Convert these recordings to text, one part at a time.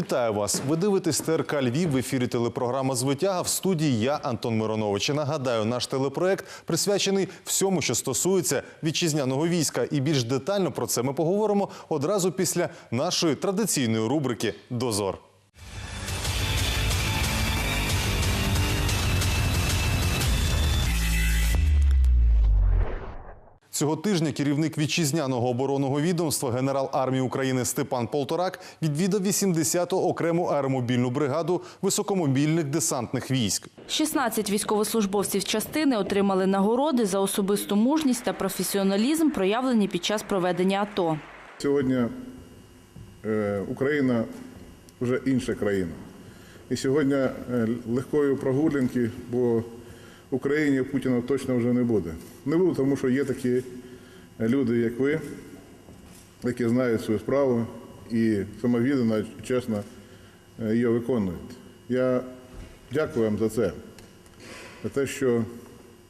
Вітаю вас! Ви дивитесь ТРК Львів в ефірі телепрограма Звитяга в студії. Я Антон Миронович. І Нагадаю, наш телепроект присвячений всьому, що стосується вітчизняного війська. І більш детально про це ми поговоримо одразу після нашої традиційної рубрики Дозор. Цього тижня керівник вітчизняного оборонного відомства генерал армії України Степан Полторак відвідав 80-ту окрему аеромобільну бригаду високомобільних десантних військ. 16 військовослужбовців частини отримали нагороди за особисту мужність та професіоналізм, проявлені під час проведення АТО. Сьогодні е, Україна вже інша країна. І сьогодні е, легкої прогулянки по Україні Путіна точно вже не буде. Не буде, тому що є такі люди, як ви, які знають свою справу і самовіддано, чесно е, її виконують. Я дякую вам за це, за те, що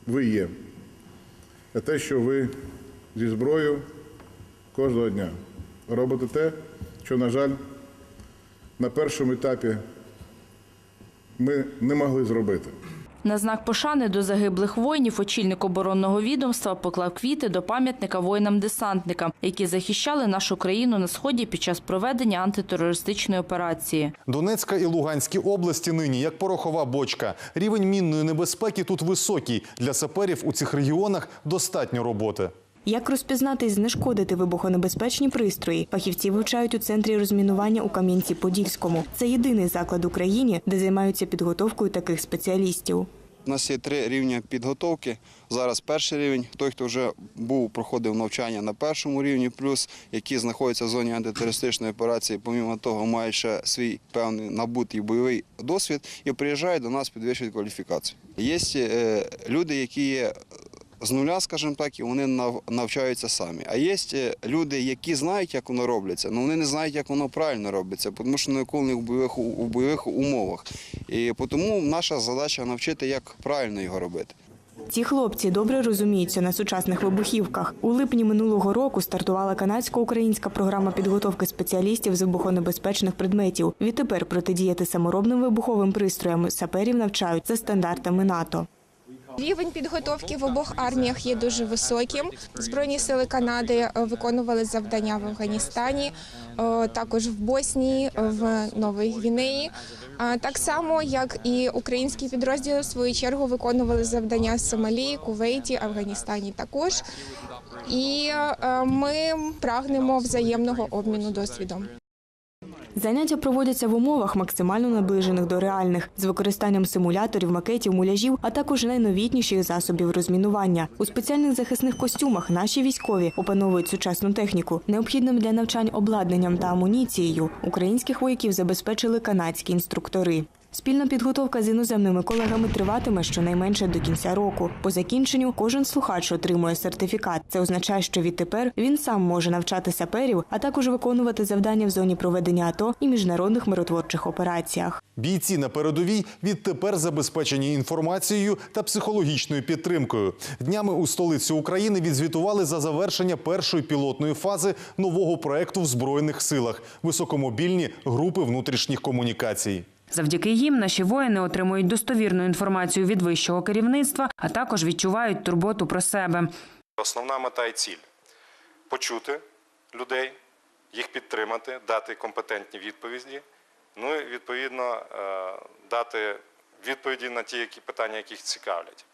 ви є, за те, що ви зі зброєю кожного дня робите те, що, на жаль, на першому етапі ми не могли зробити. На знак пошани до загиблих воїнів очільник оборонного відомства поклав квіти до пам'ятника воїнам-десантникам, які захищали нашу країну на сході під час проведення антитерористичної операції. Донецька і Луганські області нині як порохова бочка. Рівень мінної небезпеки тут високий. Для саперів у цих регіонах достатньо роботи. Як розпізнати і знешкодити вибухонебезпечні пристрої? Фахівці вивчають у центрі розмінування у Кам'янці-Подільському. Це єдиний заклад в Україні, де займаються підготовкою таких спеціалістів. У нас є три рівні підготовки. Зараз перший рівень, той, хто вже був, проходив навчання на першому рівні, плюс які знаходяться в зоні антитерористичної операції, помімо того, мають ще свій певний набутий бойовий досвід і приїжджають до нас підвищують кваліфікацію. Є е, люди, які є з нуля, скажімо так, і вони нав- навчаються самі. А є е, люди, які знають, як воно робиться, але вони не знають, як воно правильно робиться, тому що не в бойових, у бойових умовах. І тому наша задача навчити, як правильно його робити. Ці хлопці добре розуміються на сучасних вибухівках. У липні минулого року стартувала канадсько-українська програма підготовки спеціалістів з вибухонебезпечних предметів. Відтепер протидіяти саморобним вибуховим пристроям саперів навчають за стандартами НАТО. Рівень підготовки в обох арміях є дуже високим. Збройні сили Канади е, виконували завдання в Афганістані, е, також в Боснії, в Новій Гвінеї. Так само, як і українські підрозділи, в свою чергу виконували завдання в Сомалії, Кувейті, Афганістані також. І е, ми прагнемо взаємного обміну досвідом. Заняття проводяться в умовах максимально наближених до реальних з використанням симуляторів, макетів, муляжів, а також найновітніших засобів розмінування. У спеціальних захисних костюмах наші військові опановують сучасну техніку. Необхідним для навчань обладнанням та амуніцією українських вояків забезпечили канадські інструктори. Спільна підготовка з іноземними колегами триватиме щонайменше до кінця року. По закінченню кожен слухач отримує сертифікат. Це означає, що відтепер він сам може навчати саперів, а також виконувати завдання в зоні проведення АТО і міжнародних миротворчих операціях. Бійці на передовій відтепер забезпечені інформацією та психологічною підтримкою. Днями у столиці України відзвітували за завершення першої пілотної фази нового проекту в збройних силах високомобільні групи внутрішніх комунікацій. Завдяки їм наші воїни отримують достовірну інформацію від вищого керівництва, а також відчувають турботу про себе. Основна мета і ціль почути людей, їх підтримати, дати компетентні відповіді. Ну і відповідно е, дати відповіді на ті які питання, які їх цікавлять.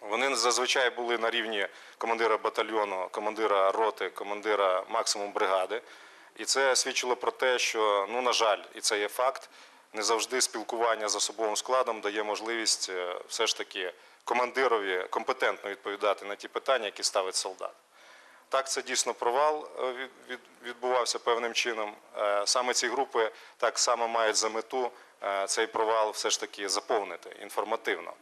Вони зазвичай були на рівні командира батальйону, командира роти, командира максимум бригади. І це свідчило про те, що, ну, на жаль, і це є факт, не завжди спілкування з особовим складом дає можливість е, все ж таки командирові компетентно відповідати на ті питання, які ставить солдат. Так, це дійсно провал е, від- від- відбувався певним чином. Е, Саме ці групи так само мають за мету цей провал все ж таки заповнити інформативно.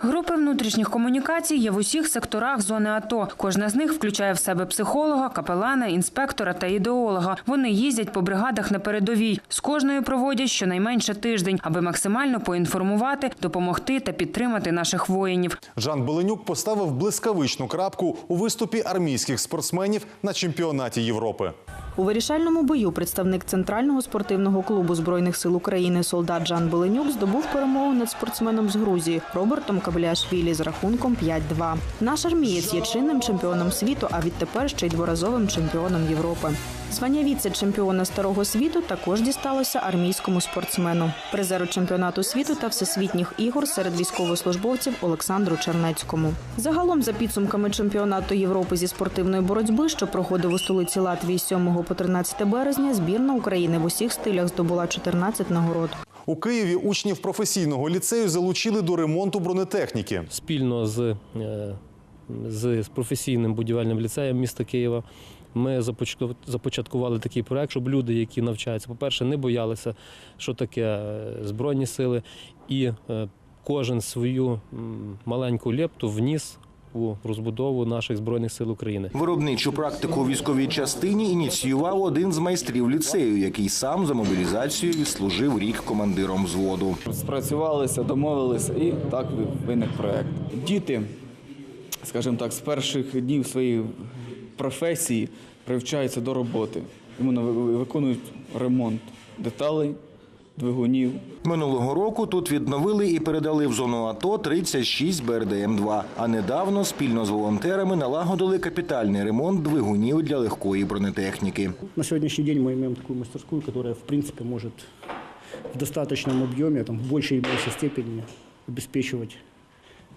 Групи внутрішніх комунікацій є в усіх секторах зони АТО. Кожна з них включає в себе психолога, капелана, інспектора та ідеолога. Вони їздять по бригадах на передовій. З кожною проводять щонайменше тиждень, аби максимально поінформувати, допомогти та підтримати наших воїнів. Жан Беленюк поставив блискавичну крапку у виступі армійських спортсменів на чемпіонаті Європи. У вирішальному бою представник Центрального спортивного клубу Збройних сил України солдат Жан Беленюк здобув перемогу над спортсменом з Грузії Робертом Кабеляшвілі з рахунком 5-2. Наш армієць є чинним чемпіоном світу, а відтепер ще й дворазовим чемпіоном Європи. Звання віце-чемпіона старого світу також дісталося армійському спортсмену, призеру чемпіонату світу та всесвітніх ігор серед військовослужбовців Олександру Чернецькому. Загалом, за підсумками чемпіонату Європи зі спортивної боротьби, що проходив у столиці Латвії з 7 по 13 березня, збірна України в усіх стилях здобула 14 нагород. У Києві учнів професійного ліцею залучили до ремонту бронетехніки. спільно з, е, з професійним будівельним ліцеєм міста Києва. Ми започаткували такий проект, щоб люди, які навчаються, по-перше, не боялися, що таке е, збройні сили, і е, кожен свою маленьку лепту вніс у розбудову наших збройних сил України. Виробничу практику у військовій частині ініціював один з майстрів ліцею, який сам за мобілізацію відслужив рік командиром взводу. спрацювалися, домовилися, і так виник проект. Діти, скажімо так, з перших днів своєї професії привчаються до роботи. Вони виконують ремонт деталей, двигунів. Минулого року тут відновили і передали в зону АТО 36 БРДМ-2, а недавно спільно з волонтерами налагодили капітальний ремонт двигунів для легкої бронетехніки. На сегодняшний день мы имеем такую мастерскую, которая, в принципе, может в достаточном объеме, там, в большей и меньшей степени обеспечивать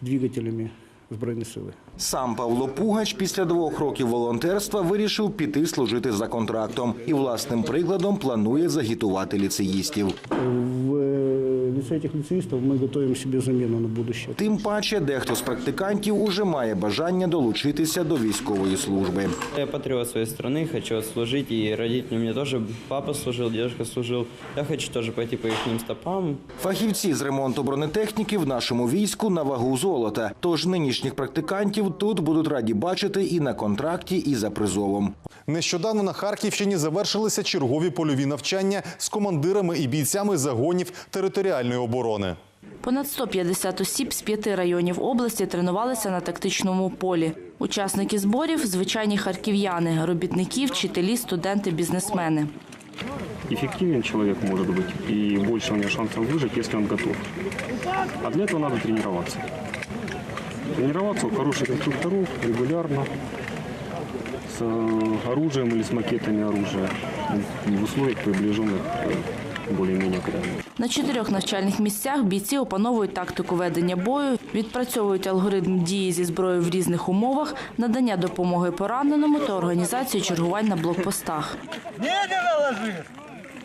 двигателями Збройні сили. Сам Павло Пугач після двох років волонтерства вирішив піти служити за контрактом і власним прикладом планує загітувати ліцеїстів. В э, лице этих лицеистов мы готовим себе замену на будущее. Тим паче, дехто з практикантів уже має бажання долучитися до військової служби. Я патриот своей страны, хочу служить, и родители у меня тоже, папа служил, дедушка служил. Я хочу тоже пойти по их стопам. Фахівці з ремонту бронетехніки в нашому війську на вагу золота. Тож нинішніх практикантів тут будуть раді бачити і на контракті, і за призовом. Нещодавно на Харківщині завершилися чергові польові навчання з командирами і бійцями загонів територіальної оборони. Понад 150 осіб з п'яти районів області тренувалися на тактичному полі. Учасники зборів – звичайні харків'яни, робітники, вчителі, студенти, бізнесмени. Эффективен человек может быть, и больше у него шансов выжить, если он готов. А для этого надо тренироваться. Тренироваться у хороших инструкторов регулярно, с э, оружием или с макетами оружия, в условиях, приближенных э, более-менее к реальным. На чотирьох навчальних місцях бійці опановують тактику ведення бою, відпрацьовують алгоритм дії зі зброєю в різних умовах, надання допомоги пораненому та організацію чергувань на блокпостах.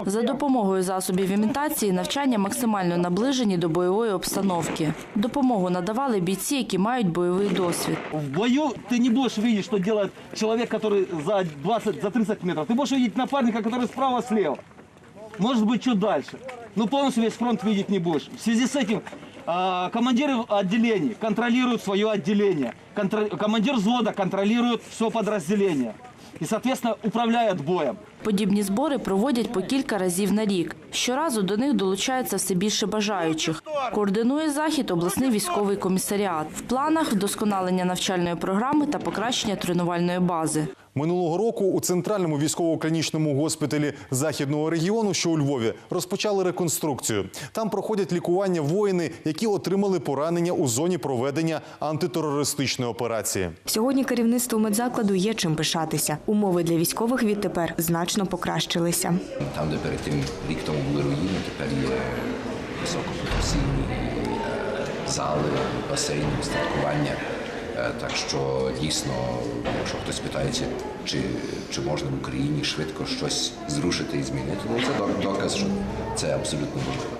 За допомогою засобів імітації навчання максимально наближені до бойової обстановки. Допомогу надавали бійці, які мають бойовий досвід. В бою ты не будешь видеть, что делает человек, который за 20, за 30 метров. Ты будешь видеть напарника, который справа-слева. Может быть, чуть дальше. Но полностью весь фронт видеть не будешь. В связи с этим а, командиры отделений контролируют свое отделение. Контр- командир взвода контролирует все подразделение. И, соответственно, управляет боем. Подібні збори проводять по кілька разів на рік. Щоразу до них долучається все більше бажаючих. Координує захід обласний військовий комісаріат. В планах вдосконалення навчальної програми та покращення тренувальної бази. Минулого року у центральному військово-клінічному госпіталі західного регіону, що у Львові, розпочали реконструкцію. Там проходять лікування воїни, які отримали поранення у зоні проведення антитерористичної операції. Сьогодні керівництву медзакладу є чим пишатися. Умови для військових відтепер значно покращилися. Там, де перед тим рік тому були руїни, тепер є високопрофесійні е, зали, басейни, устаткування. Е, Так що дійсно, якщо хтось питається, чи, чи можна в Україні швидко щось зрушити і змінити, ну це доказ, що це абсолютно можливо.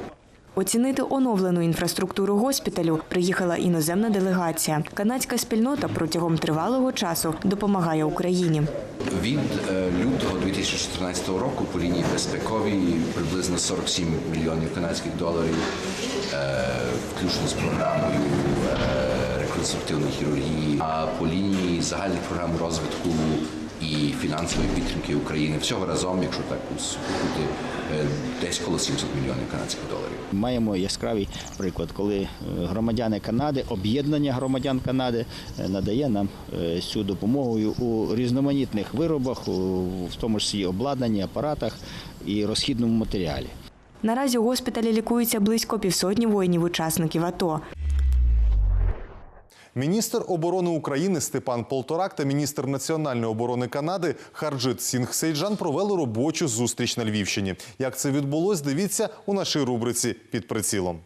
Оцінити оновлену інфраструктуру госпіталю приїхала іноземна делегація. Канадська спільнота протягом тривалого часу допомагає Україні. Від е, лютого 2014 року по лінії безпековій приблизно 47 мільйонів канадських доларів, е, включно з програмою конструктивної хірургії. А по лінії загальних програм розвитку і фінансової підтримки України всього разом, якщо так сукупити, е, десь коло 700 мільйонів канадських доларів. Маємо яскравий приклад, коли е, громадяни Канади, об'єднання громадян Канади е, надає нам цю допомогу у різноманітних виробах, в тому числі обладнанні, апаратах і розхідному матеріалі. Наразі у госпіталі лікується близько півсотні воїнів-учасників АТО. Міністр оборони України Степан Полторак та міністр національної оборони Канади Харджит Сінг Сейджан провели робочу зустріч на Львівщині. Як це відбулось, дивіться у нашій рубриці під прицілом.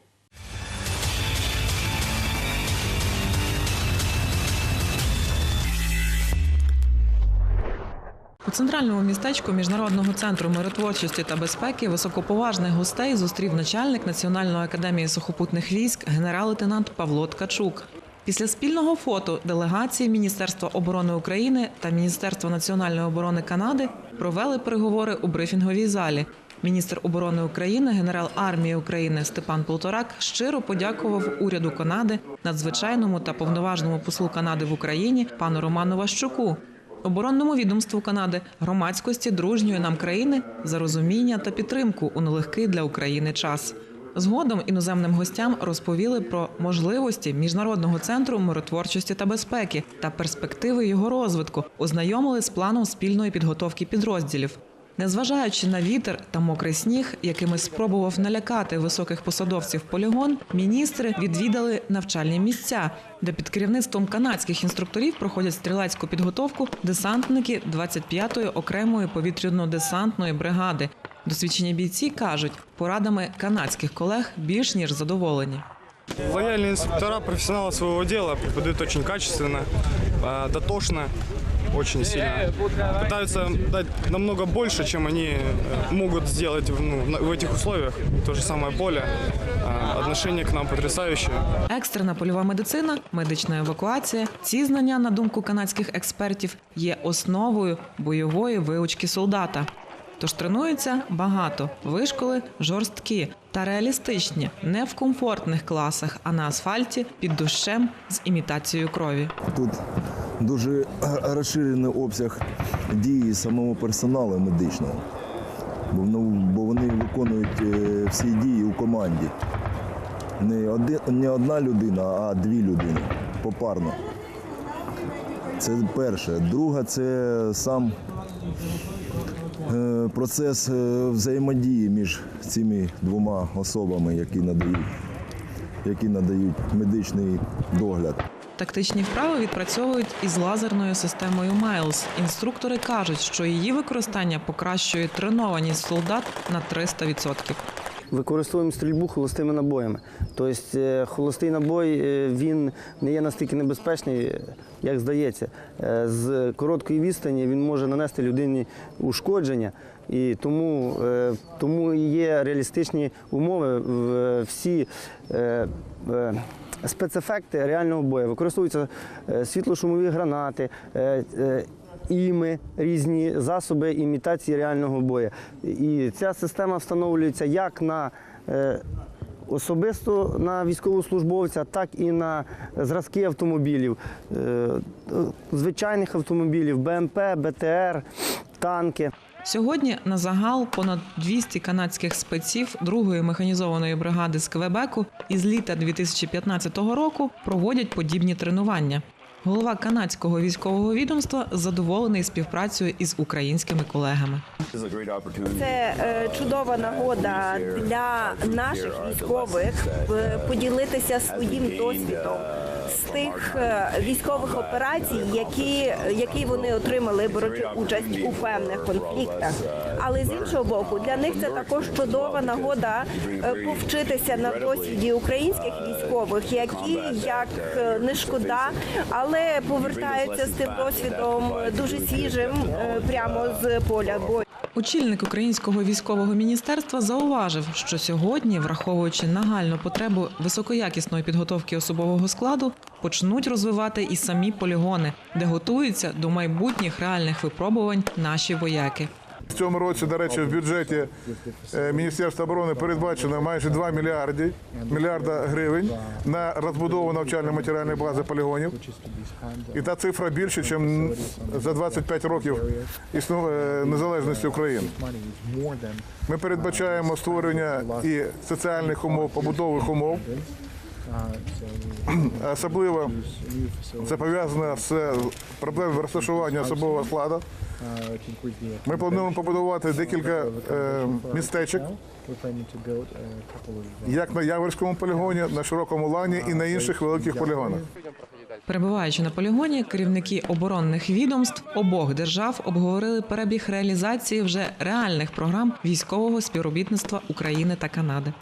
У центральному містечку міжнародного центру миротворчості та безпеки високоповажних гостей зустрів начальник Національної академії сухопутних військ генерал-лейтенант Павло Ткачук. Після спільного фото делегації Міністерства оборони України та Міністерства національної оборони Канади провели переговори у брифінговій залі. Міністр оборони України, генерал армії України Степан Полторак щиро подякував уряду Канади, надзвичайному та повноважному послу Канади в Україні пану Роману Ващуку, оборонному відомству Канади, громадськості дружньої нам країни за розуміння та підтримку у нелегкий для України час. Згодом іноземним гостям розповіли про можливості міжнародного центру миротворчості та безпеки та перспективи його розвитку, ознайомили з планом спільної підготовки підрозділів. Незважаючи на вітер та мокрий сніг, якими спробував налякати високих посадовців полігон, міністри відвідали навчальні місця, де під керівництвом канадських інструкторів проходять стрілецьку підготовку десантники 25-ї окремої повітряно-десантної бригади. Досвідчені бійці кажуть, порадами канадських колег більш ніж задоволені. Лояльные инструктора, профессионалы своего дела, преподают очень качественно, э, дотошно, очень сильно. Пытаются дать намного больше, чем они э, могут сделать в, ну, на- в этих условиях. То же самое поле. Э, Отношение к нам потрясающее. Екстрена польова медицина, медична евакуація. Ці знання, на думку канадських експертів, є основою бойової виучки солдата. Тож тренуються багато, вишколи жорсткі та реалістичні, не в комфортних класах, а на асфальті під дощем з імітацією крові. Тут дуже розширений обсяг дії самого персоналу медичного, бо, вони виконують е, всі дії у команді. Не, один, не одна людина, а дві людини попарно. Це перше. Друге, це сам процес е, взаємодії між цими двома особами, які надають, які надають медичний догляд. Тактичні вправи відпрацьовують із лазерною системою Miles. Інструктори кажуть, що її використання покращує тренованість солдат на 300%. Використовуємо стрільбу холостими набоями. Тобто е, холостий набой е, він не є настільки небезпечний, як здається. Е, З короткої відстані він може нанести людині ушкодження, і тому, тому є реалістичні умови всі. Спецефекти реального бою використовуються світлошумові гранати, іми, різні засоби імітації реального бою. І ця система встановлюється як на е, особисто на військовослужбовця, так і на зразки автомобілів, е, звичайних автомобілів, БМП, БТР, танки. Сьогодні на загал понад 200 канадських спеців другої механізованої бригади з Квебеку із літа 2015 року проводять подібні тренування. Голова канадського військового відомства задоволений співпрацею із українськими колегами. Це е, чудова нагода для наших військових е, поділитися своїм досвідом з тих е, військових операцій, які, які вони отримали, беручи участь у певних конфліктах. Але з іншого боку, для них це також чудова нагода е, повчитися на досвіді українських військових, які як е, не шкода, але повертаються з тим досвідом дуже свіжим прямо з поля бою. Очільник українського військового міністерства зауважив, що сьогодні, враховуючи нагальну потребу високоякісної підготовки особового складу, почнуть розвивати і самі полігони, де готуються до майбутніх реальних випробувань наші вояки. В цьому році, до речі, в бюджеті е, Міністерства оборони передбачено майже 2 мільярди мільярда гривень на розбудову навчально-матеріальної бази полігонів. І та цифра більше, ніж за 25 років е, незалежності України. Ми передбачаємо створення і соціальних умов, побутових умов. Особливо це пов'язано з проблемою розташування особового складу. Ми плануємо побудувати декілька е, містечок, як на Яворському полігоні, на широкому лані і на інших великих полігонах. Перебуваючи на полігоні, керівники оборонних відомств обох держав обговорили перебіг реалізації вже реальних програм військового співробітництва України та Канади.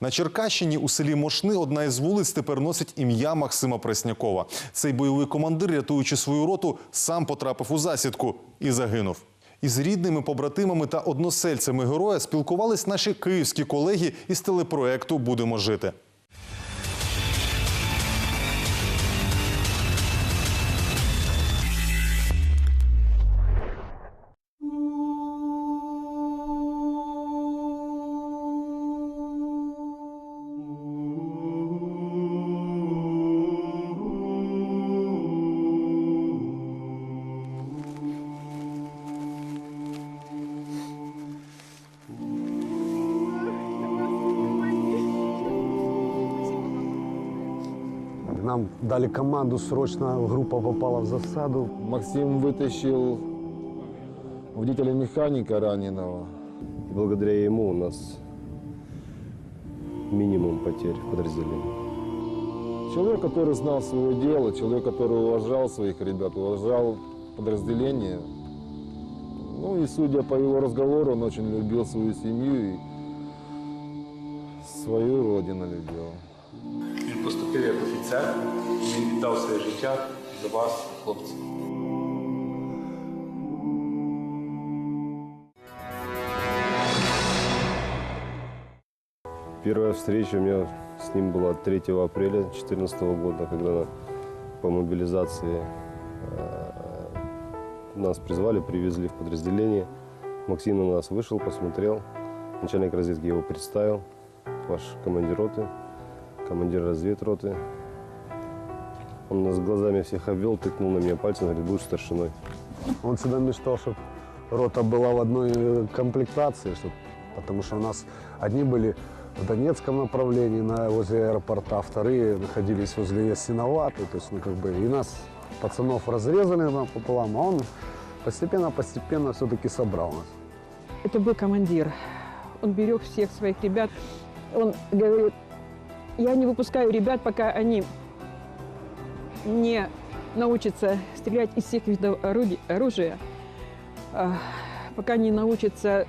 На Черкащині у селі Мошни одна із вулиць тепер носить ім'я Максима Преснякова. Цей бойовий командир, рятуючи свою роту, сам потрапив у засідку і загинув. Із рідними, побратимами та односельцями героя спілкувались наші київські колеги із телепроекту Будемо жити. Нам дали команду, срочно группа попала в засаду. Максим вытащил водителя механика раненого. Благодаря ему у нас минимум потерь в подразделении. Человек, который знал свое дело, человек, который уважал своих ребят, уважал подразделение. Ну и судя по его разговору, он очень любил свою семью и свою родину любил Він поступив як офіцер, він віддав своє життя за вас, хлопці. Первая встреча у меня с ним была 3 апреля 2014 года, когда по мобилизации э, нас призвали, привезли в подразделение. Максим на нас вышел, посмотрел. Начальник разведки его представил. Ваш командир роты, командир разведроты. Он нас глазами всех обвел, тыкнул на меня пальцем, говорит, будешь старшиной. Он всегда мечтал, чтобы рота была в одной э, комплектации, чтоб- потому что у нас одни были в Донецком направлении, на, возле аэропорта, вторые находились возле Ясиноваты, то есть, ну, как бы, и нас, пацанов, разрезали пополам, а он постепенно-постепенно все-таки собрал нас. Это был командир. Он берег всех своих ребят. Он говорит, я не выпускаю ребят, пока они не научатся стрелять из всех видов орудий- оружия, а, пока не научатся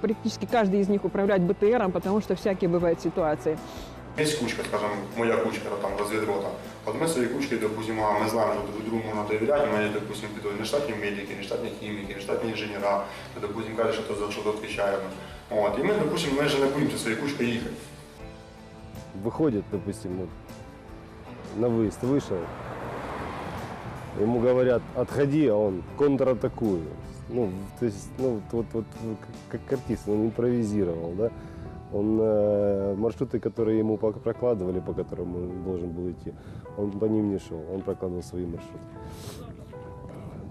практически каждый из них управлять БТРом, потому что всякие бывают ситуации. Є кучка, скажімо, моя кучка, там розвідрота. От ми своєю кучкою, допустимо, а ми знаємо, що друг другу можна довіряти. У мене, допустимо, підуть не штатні медики, не штатні хіміки, не штатні інженера, то, допустимо, каже, що то за що відповідаємо. От, і ми, допустимо, ми вже не боїмося своєю кучкою їхати. Выходит, допустим, вот, на выезд вышел, ему говорят, отходи, а он контратакует. Ну, то есть, ну, вот, вот, как, артист, он импровизировал, да. Он э, маршруты, которые ему прокладывали, по которым он должен был идти, он по ним не шел, он прокладывал свои маршруты.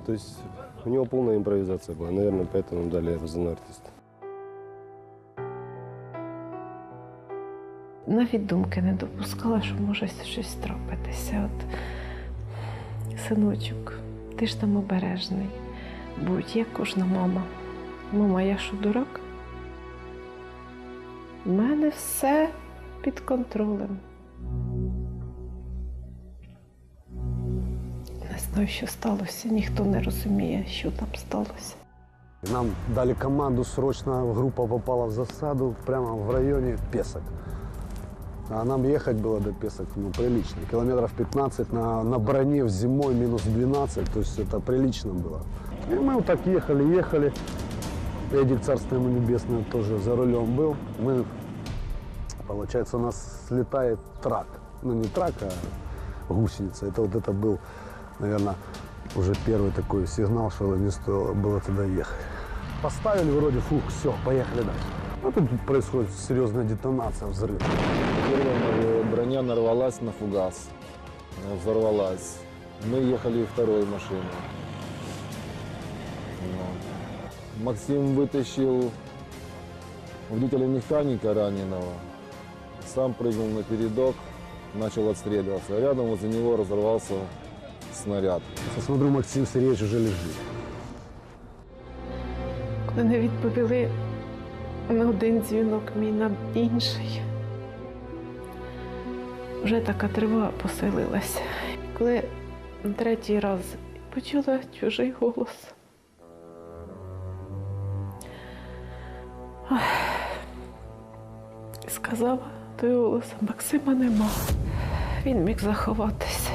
То есть у него полная импровизация была, наверное, поэтому дали звание артиста. Навіть думки не допускала, що може щось трапитися. От, синочок, ти ж там обережний. Будь як кожна мама. Мама, я що дурак? У мене все під контролем. Не знаю, що сталося, ніхто не розуміє, що там сталося. Нам дали команду, срочно группа попала в засаду прямо в районе Песок. А нам ехать было до Песок ну, прилично. Километров 15 на, на броне зимой минус 12, то есть это прилично было. И мы вот так ехали, ехали. Эдик, царство ему небесное, тоже за рулем был. Мы, получается, у нас слетает трак. Ну, не трак, а гусеница. Это вот это был, наверное, уже первый такой сигнал, что не стоило было туда ехать. Поставили вроде, фух, все, поехали дальше. А тут происходит серьезная детонация, взрыв. Первая броня нарвалась на фугас, э, взорвалась. Мы ехали второй машиной. Вот. Максим вытащил водителя механика раненого, сам прыгнул на передок, начал отстреливаться. А рядом возле него разорвался снаряд. Смотрю, Максим Сергеевич уже лежит. Коли не відповіли на один дзвінок, мій на інший. Вже така тривога поселилася. Коли третій раз почула чужий голос. Ах. Сказав той голос, Максима нема. Він міг заховатися.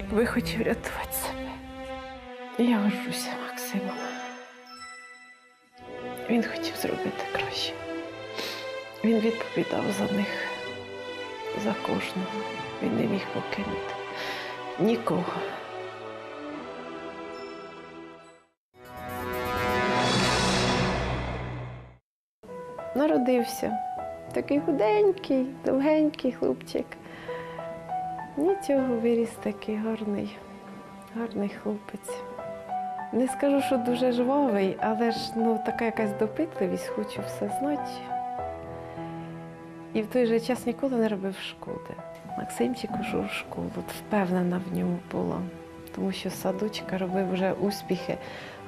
Якби хотів рятувати себе. Я горжуся Максимом. Він хотів зробити краще. Він відповідав за них, за кожного. Він не міг покинути нікого. Народився такий худенький, довгенький хлопчик. Нічого виріс такий гарний, гарний хлопець. Не скажу, що дуже жвавий, але ж ну, така якась допитливість, хочу все знати. І в той же час ніколи не робив шкоди. Максимчик ушов в школу, впевнена в ньому була, тому що садочка робив вже успіхи,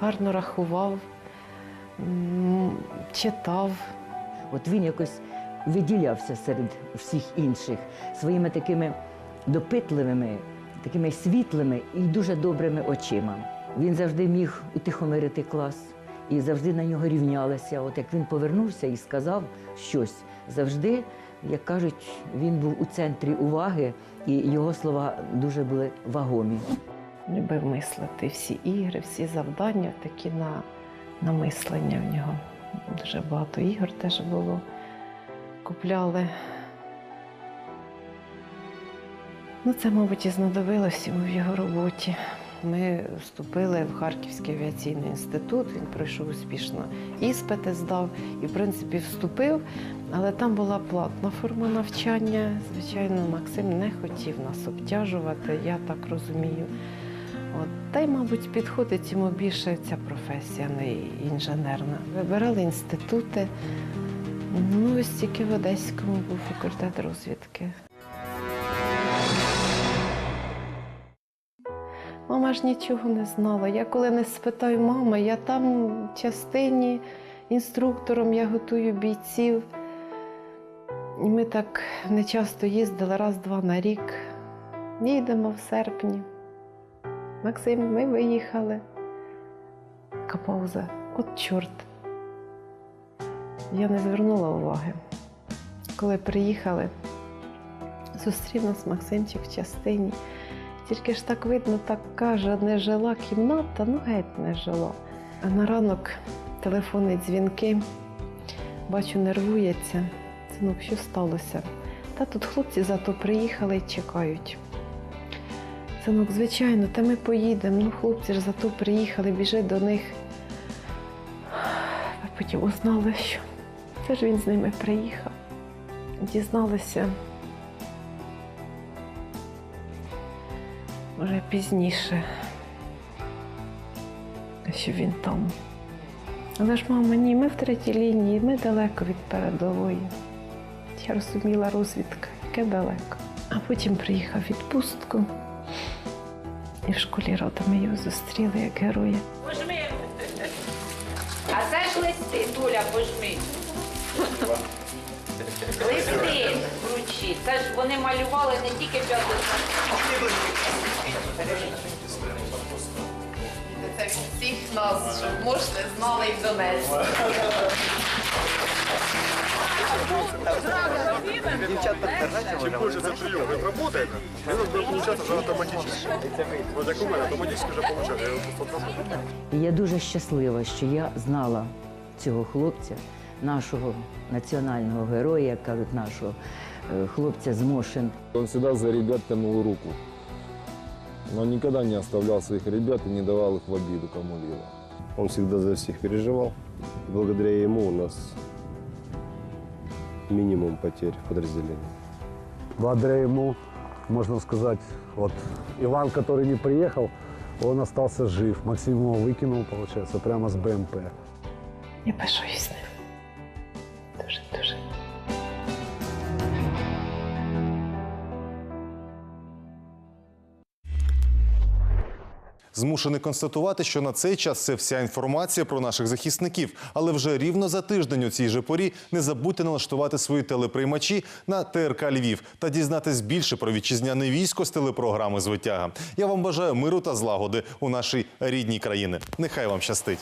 гарно рахував, читав. От він якось виділявся серед всіх інших своїми такими допитливими, такими світлими і дуже добрими очима. Він завжди міг утихомирити клас і завжди на нього рівнялися. От як він повернувся і сказав щось, завжди, як кажуть, він був у центрі уваги, і його слова дуже були вагомі. Любив мислити всі ігри, всі завдання такі на, на мислення в нього. Дуже багато ігор теж було. Купляли. Ну, це, мабуть, і знадобилось йому в його роботі. Ми вступили в Харківський авіаційний інститут, він пройшов успішно іспити, здав і, в принципі, вступив, але там була платна форма навчання. Звичайно, Максим не хотів нас обтяжувати, я так розумію. От. Та й, мабуть, підходить йому більше ця професія, не інженерна. Вибирали інститути. Ну, ось тільки в Одеському був факультет розвідки. Мама ж нічого не знала. Я коли не спитаю мами, я там в частині інструктором, я готую бійців. І ми так не часто їздили, раз-два на рік. Їдемо в серпні. Максим, ми виїхали. Така пауза. От чорт. Я не звернула уваги. Коли приїхали, зустрів нас Максимчик в частині. Тільки ж так видно, так каже, не жила кімната, ну геть не жила. А на ранок телефонні дзвінки, бачу, нервується. Синок, що сталося? Та тут хлопці зато приїхали і чекають. Синок, звичайно, та ми поїдемо. Ну, хлопці ж зато приїхали, біжи до них. А потім узнали, що це ж він з ними приїхав. Дізналися. Вже пізніше, що він там. Але ж, мама, ні, ми в третій лінії, ми далеко від передової. Я розуміла розвідка, яке далеко. А потім приїхав відпустку. І в школі рода ми його зустріли як героя. Пожми. А це ж листи, Туля, пожми. Листи вручі. Це ж вони малювали не тільки п'ятий. Це всіх нас, щоб можете знали і донесли. Чем больше за прием работает, это будет получаться уже автоматически. Вот как у меня автоматически уже получается. Я просто отработал. Я дуже щаслива, що я знала цього хлопця, нашого національного героя, як кажуть, нашого е, хлопця з Мошин. Он всегда за ребят тянул руку. Но никогда не оставлял своих ребят и не давал их в обиду кому-либо. Он всегда за всех переживал. И благодаря ему у нас минимум потерь в подразделении. Благодаря ему, можно сказать, вот Иван, который не приехал, он остался жив. Максим его выкинул, получается, прямо с БМП. Я пишаюсь з ним. Змушений констатувати, що на цей час це вся інформація про наших захисників. Але вже рівно за тиждень у цій же порі не забудьте налаштувати свої телеприймачі на ТРК Львів та дізнатись більше про вітчизняне військо з телепрограми Звитяга. Я вам бажаю миру та злагоди у нашій рідній країні. Нехай вам щастить.